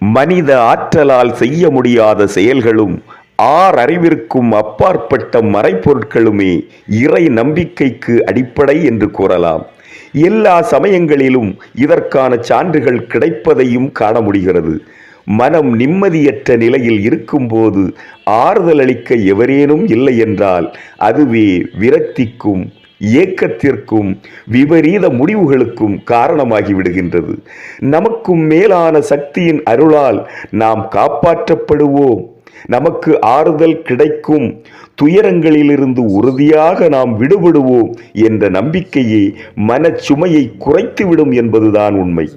மனித ஆற்றலால் செய்ய முடியாத செயல்களும் ஆர் அறிவிற்கும் அப்பாற்பட்ட மறைப்பொருட்களுமே இறை நம்பிக்கைக்கு அடிப்படை என்று கூறலாம். எல்லா சமயங்களிலும் இதற்கான சான்றுகள் கிடைப்பதையும் காண முடிகிறது. மனம் நிம்மதியற்ற நிலையில் இருக்கும்போது ஆறுதல் அளிக்க எவரேனும் இல்லை என்றால் அதுவே விரக்திக்கும் ஏக்கத்திற்கும் விபரீத முடிவுகளுக்கும் காரணமாகி விடுகின்றது நமக்கும் மேலான சக்தியின் அருளால் நாம் காப்பாற்றப்படுவோம். நமக்கு ஆறுதல் கிடைக்கும். துயரங்களிலிருந்து உறுதியாக நாம் விடுபடுவோம் என்ற நம்பிக்கையே மனச்சுமையை குறைத்துவிடும் என்பதுதான் உண்மை.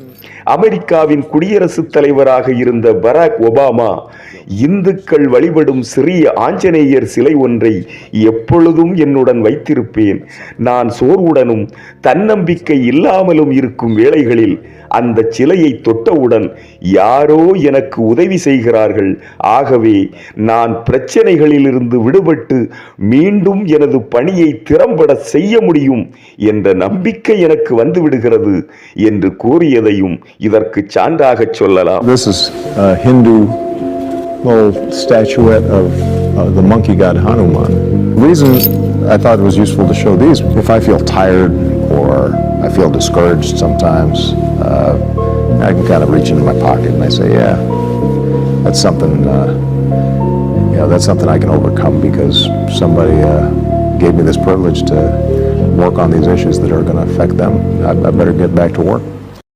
அமெரிக்காவின் குடியரசுத் தலைவராக இருந்த பராக் ஒபாமா இந்துக்கள் வழிபடும் சிறிய ஆஞ்சநேயர் சிலை ஒன்றை எப்பொழுதும் என்னுடன் வைத்திருப்பேன். நான் சோர்வுடனும் தன்னம்பிக்கை இல்லாமலும் இருக்கும் வேளைகளில் அந்த சிலையை தொட்டவுடன் யாரோ எனக்கு உதவி செய்கிறார்கள். ஆகவே நான் பிரச்சனைகளிலிருந்து விடுபட்டு மீண்டும் எனது பணியை திறம்பட செய்ய முடியும் என்ற நம்பிக்கை எனக்கு வந்துவிடுகிறது என்று கூறியதையும் இதற்கு சான்றாகச் சொல்லலாம். This is uh, Hindu little statuette of uh, the monkey god Hanuman. reason I thought it was useful to show these, if I feel tired or I feel discouraged sometimes, uh, I can kind of reach into my pocket and I say, yeah, that's something, uh, yeah, that's something I can overcome because somebody uh, gave me this privilege to work on these issues that are going to affect them. I, I better get back to work.